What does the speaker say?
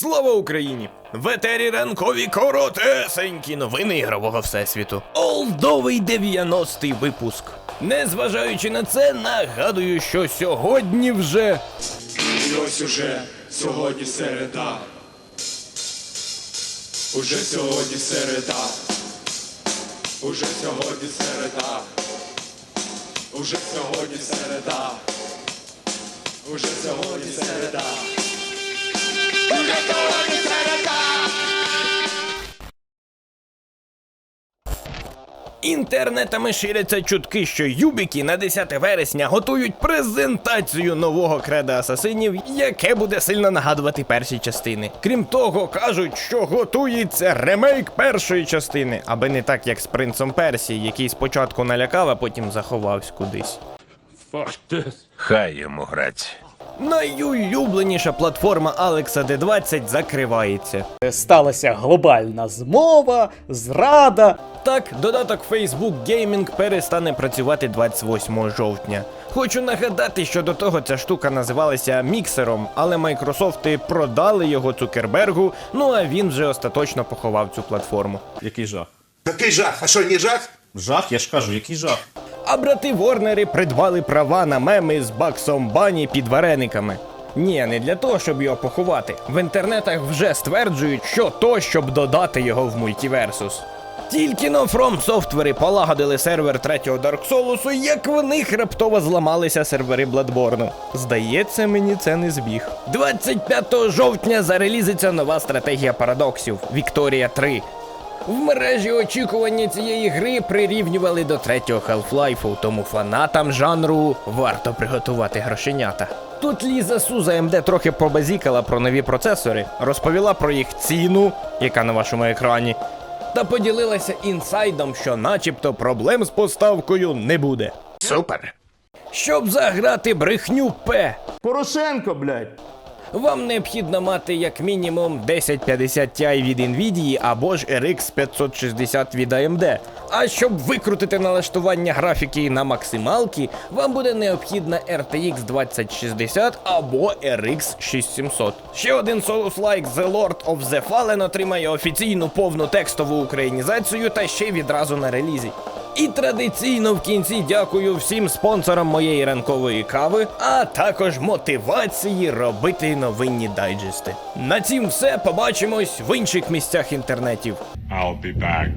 Слава Україні! В етері ранкові коротесенькі новини ігрового всесвіту. Олдовий 90-й випуск. Незважаючи на це, нагадую, що сьогодні вже І ось уже сьогодні середа. Уже сьогодні середа. Уже сьогодні середа. Уже сьогодні середа. Уже сьогодні середа. Інтернетами ширяться чутки, що юбіки на 10 вересня готують презентацію нового креда асасинів, яке буде сильно нагадувати перші частини. Крім того, кажуть, що готується ремейк першої частини, аби не так, як з принцем Персії, який спочатку налякав, а потім заховався кудись. Хай йому грать. Найулюбленіша платформа Алекса D20 закривається. Сталася глобальна змова, зрада. Так, додаток Facebook Gaming перестане працювати 28 жовтня. Хочу нагадати, що до того ця штука називалася міксером, але Майкрософти продали його Цукербергу, ну а він вже остаточно поховав цю платформу. Який жах? Який жах? А що, не жах? Жах, я ж кажу, який жах. А брати Ворнери придбали права на меми з Баксом Бані під варениками. Ні, не для того, щоб його поховати. В інтернетах вже стверджують, що то, щоб додати його в мультіверсус. Тільки но From Software полагодили сервер третього Dark Souls, як в них раптово зламалися сервери Bloodborne. Здається, мені це не збіг. 25 жовтня зарелізиться нова стратегія парадоксів Вікторія 3. В мережі очікування цієї гри прирівнювали до третього Half-Life, тому фанатам жанру варто приготувати грошенята. Тут Ліза Суза МД трохи побазікала про нові процесори, розповіла про їх ціну, яка на вашому екрані, та поділилася інсайдом, що начебто проблем з поставкою не буде. Супер. Щоб заграти брехню П, Порошенко, блядь. Вам необхідно мати як мінімум 1050 Ti від Nvidia або ж RX 560 від AMD. А щоб викрутити налаштування графіки на максималки, вам буде необхідна RTX 2060 або RX 6700. Ще один Souls-like The Lord of the Fallen отримає офіційну повну текстову українізацію та ще відразу на релізі. І традиційно в кінці дякую всім спонсорам моєї ранкової кави, а також мотивації робити новинні дайджести. На цім все побачимось в інших місцях інтернетів. I'll be back.